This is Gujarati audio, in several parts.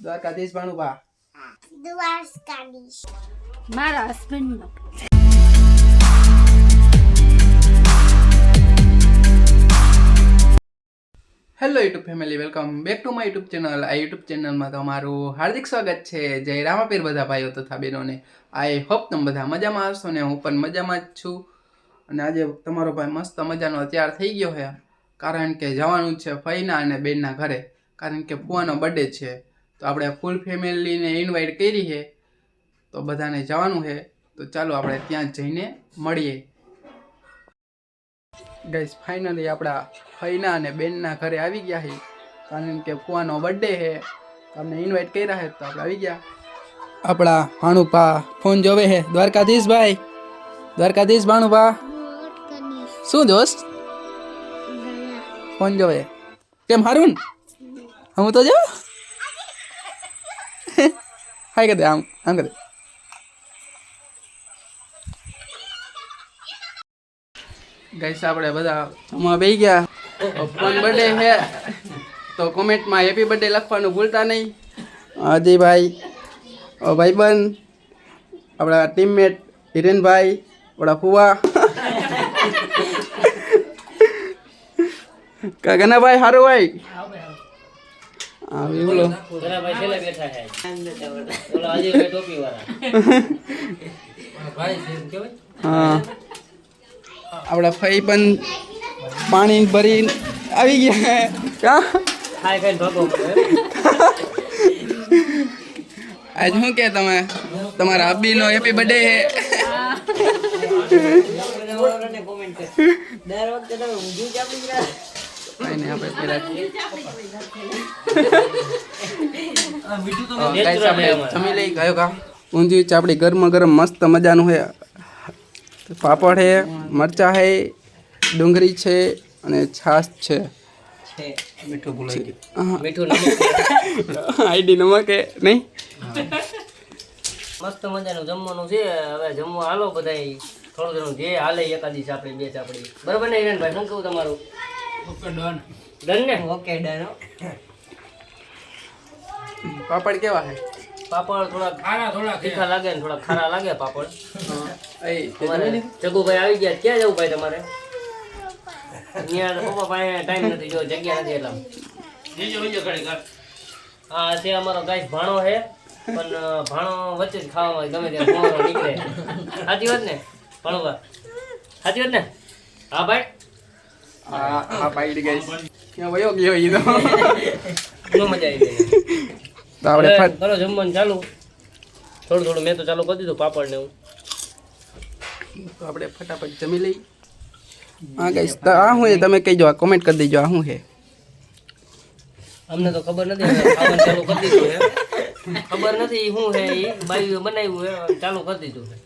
દ્વારકાધીશ. ભાણુભા દ્વાસ કાઢીશ મારા હસબન્ડનો. Hello YouTube family welcome back to my YouTube channel આ યુટ્યુબ ચેનલમાં તમારું હાર્દિક સ્વાગત છે. જય રામાપીર બધા ભાઈઓ તથા બહેનોને. આઈ હોપ તમે બધા મજામાં હશો ને હું પણ મજામાં જ છું. અને આજે તમારો ભાઈ મસ્ત મજાનો તૈયાર થઈ ગયો છે. કારણ કે જવાનું છે ફઈના અને બેનના ઘરે. કારણ કે ફુવાનો બર્થડે છે. તો આપણે ફૂલ ફેમિલીને ઇન્વાઇટ કરી છે તો બધાને જવાનું છે. તો ચાલો આપણે ત્યાં જઈને મળીએ. ગઈસ ફાઇનલી આપણા ફઈના અને બેનના ઘરે આવી ગયા છે. કારણ કે કુવાનો બર્થડે છે. તમને ઇન્વાઇટ કર્યા છે તો આપણે આવી ગયા. આપણા ભાણુપા ફોન જોવે છે. દ્વારકાધીશ ભાઈ. દ્વારકાધીશ ભાણુપા શું દોસ્ત? ફોન જોવે. કેમ હારું હું તો જો. દે આમ આમ કે ગઈસ આપણે બધા જમવા બેસી ગયા. ફોન બર્થડે છે. તો કોમેન્ટમાં હેપી બર્થડે લખવાનું ભૂલતા નહીં. અજયભાઈ ભાઈબંધ, આપણા ટીમમેટ હિરેનભાઈ, આપણા ફુવા. ગગનાભાઈ હારું ભાઈ હા ભાઈ બેઠા છે. ટોપી વાળા ભાઈ હા. આપણા ફઈ પણ પાણી ભરી આવી ગયા. ખાઈ આજ શું કે તમે? તમારા અબ્બીનો હેપી બર્થડે કોમેન્ટ દર વખતે તમે ઊંધું જ આપી રહ્યા આપણે પેલા જમી ઊંધિયું ચાપડી ગરમ ગરમ મસ્ત મજાનું છે પાપડ છે મરચા છે ડુંગળી છે અને છાશ છે મીઠું નમક આઈડી નમક નહીં મસ્ત મજાનું જમવાનું છે હવે જમવા હાલો બધાય થોડું ઘણું જે હાલે એકાદી ચાપડી બે ચાપડી બરોબર ને હિરેનભાઈ શું કહું તમારું ઓકે ડન ડન ને ઓકે ડન પાપડ કેવા છે પાપડ થોડા ખારા થોડા તીખા લાગે ને થોડા ખારા લાગે પાપડ. જગુભાઈ આવી ગયા. ક્યાં જવું ભાઈ તમારે? ત્યાં પપ્પા પાસે ટાઈમ નથી જો જગ્યા નથી એટલા. હા તે અમારો ગાય ભાણો છે પણ ભાણો વચ્ચે જ ખાવામાં ગમે ત્યાં મોરો નીકળે. સાચી વાત ને? ભણવા સાચી વાત ને? હા ભાઈ? હા હા ભાઈ ગઈ. ક્યાં વયો ગયો ઈ તો? બહુ મજા આવી ગઈ. તો આપણે હવે ફટ કરો જમવાનું ચાલુ. થોડું થોડું મેં તો ચાલુ કરી દીધું પાપડ ને એવું. તો આપણે ફટાફટ જમી લઈ હા ગઈસ તો આ શું છે તમે કહીજો આ કોમેન્ટ કરી દેજો આ શું છે? અમને તો ખબર નથી હવે ખાવાનું ચાલુ કરી દીધું છે. ખબર નથી શું છે એ બાયું બનાવ્યું છે ચાલુ કરી દીધું છે.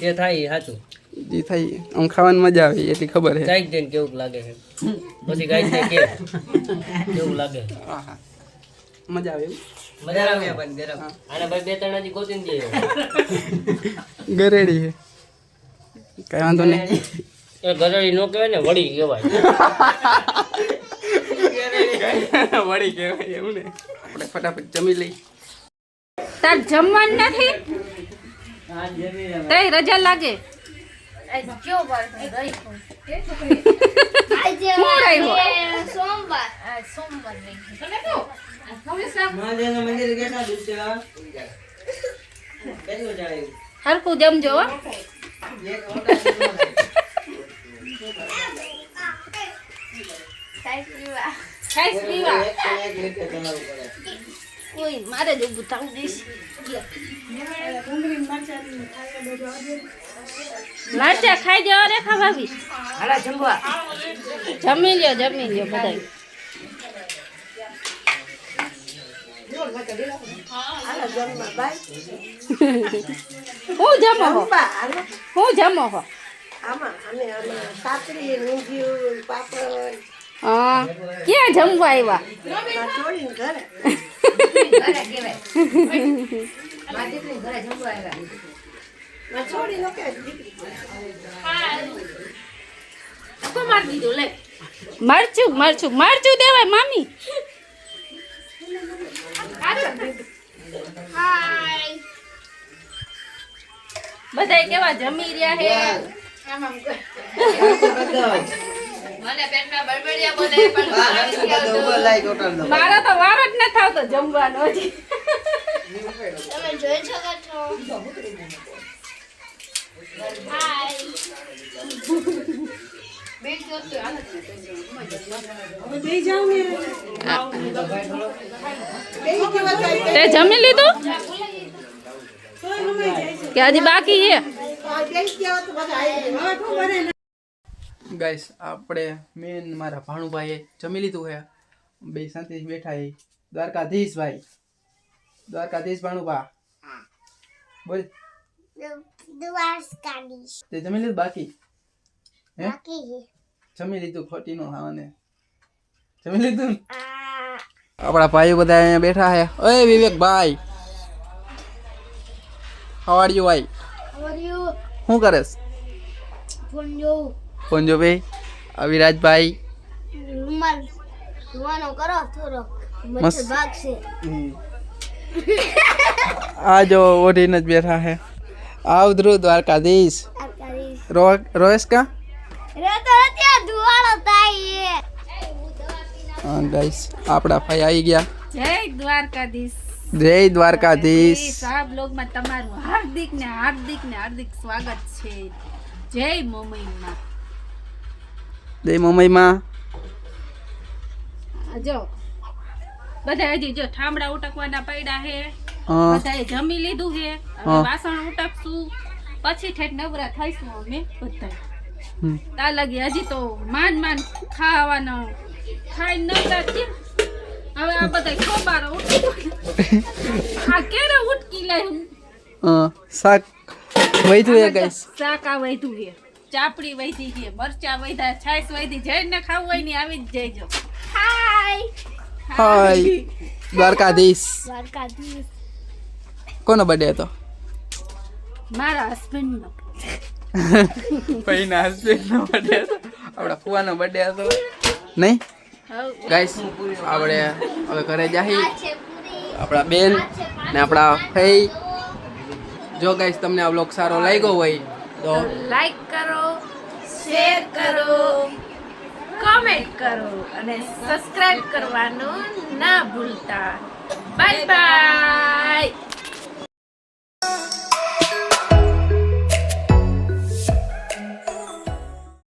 જે થાય એ સાચું. જે થાય આમ ખાવાની મજા આવે એટલી ખબર છે. ગાઈક જઈને કેવું લાગે છે? પછી ગાઈક ને કે કેવું લાગે? હા હા. મજા આવે એવું? મજા આવે પણ ગરમ. આને ભાઈ બે ત્રણ હજી ગોતીને દે. ગરેડી છે કઈ વાંધો નહીં. એ ગરડી નો કહેવાય ને વળી કહેવાય. વળી કહેવાય એવું ને. આપણે ફટાફટ જમી લઈ તાર જમવાનું નથી? તઈ રજા લાગે. આજે હું રહ્યું? હરખું જમજો મારે જ ઉભું થવું દઈશ મરચા ખાઈ દેવા રેખા ભાભી જમી લ્યો જમી લ્યો બધાય. હું જમો હો? હું જમો હો? ક્યાં જમવા આવ્યા? મરચું મરચું મરચું દેવાય મામી. હાય બધા કેવા જમી રહ્યા હે? મારા તો. વાર જ નથી આવતો જમવાનો હજી. તમે જોઈ શકો છો. હાય તે જમી લીધું કે હજી બાકી છે ગાઈસ આપણે મેન મારા ભાણુભાઈએ જમી લીધું છે. બે શાંતિથી બેઠા છે. દ્વારકાધીશ ભાઈ. દ્વારકાધીશ ભાણુભા. બોલ. દ્વારકાધીશ. તે જમી લીધું બાકી? હે? બાકી છે. જમી લીધું ખોટી નો. ખાવાને જમી લીધું ને? આ. આપણા ભાઈઓ બધા અહીંયા બેઠા છે. ઓય વિવેકભાઈ હવાડિયું ભાઈ? વર્યું શું કરેસ? ફોન જોઉં. પંજોભાઈ અવિરાજભાઈ રૂમાલ રૂવાનો કરો થોડો. મસ્ત. મચ્છર ભાગશે આ જો ઓઢીને જ બેઠા છે. આવ ધ્રુવ દ્વારકાધીશ. દ્વારકાધીશ. રો રોએશ કા? ગાઈસ આપણા ભાઈ આવી ગયા. જય દ્વારકાધીશ. જય દ્વારકાધીશ. આ બ્લોગમાં તમારું હાર્દિક ને હાર્દિક ને હાર્દિક સ્વાગત છે. જય મમ્મીમાં જય મમ્મીમાં જો બધા હજી જો ઠામડા ઉટકવાના પૈડા હે. બધા બધાએ જમી લીધું હે. હવે વાસણ ઉટકશું. પછી ઠેઠ નવરા થઈશું અમે બધા. તા લગી હજી તો માંડ માંડ ખાવાનો ખાઈ ન થયા હવે આ બધા ખોબારો આ કેરે ઉટકી લાયું હા શાક વૈધું હે ગાઈસ? શાકા વૈધું હે. ચાપડી વૈધી છે મરચા વૈધા છાસ વૈધી જઈને ખાવું હોય ને આવી જ જઈજો. હાય. હાય. દ્વારકાધીશ. દ્વારકાધીશ. કોનો બર્થડે હતો? મારા હસબન્ડનો ભાઈના હસબન્ડનો બર્થડે હતો આપણા ફુવાનો બર્થડે હતો. નહીં? ગાઈસ આપણે હવે ઘરે જાહી. આપણા બેન ને આપણા ભાઈ. જો ગાઈસ તમને આ બ્લોગ સારો લાગ્યો હોય તો લાઈક કરો શેર કરો કોમેન્ટ કરો અને સબસ્ક્રાઇબ કરવાનું ના ભૂલતા. Bye bye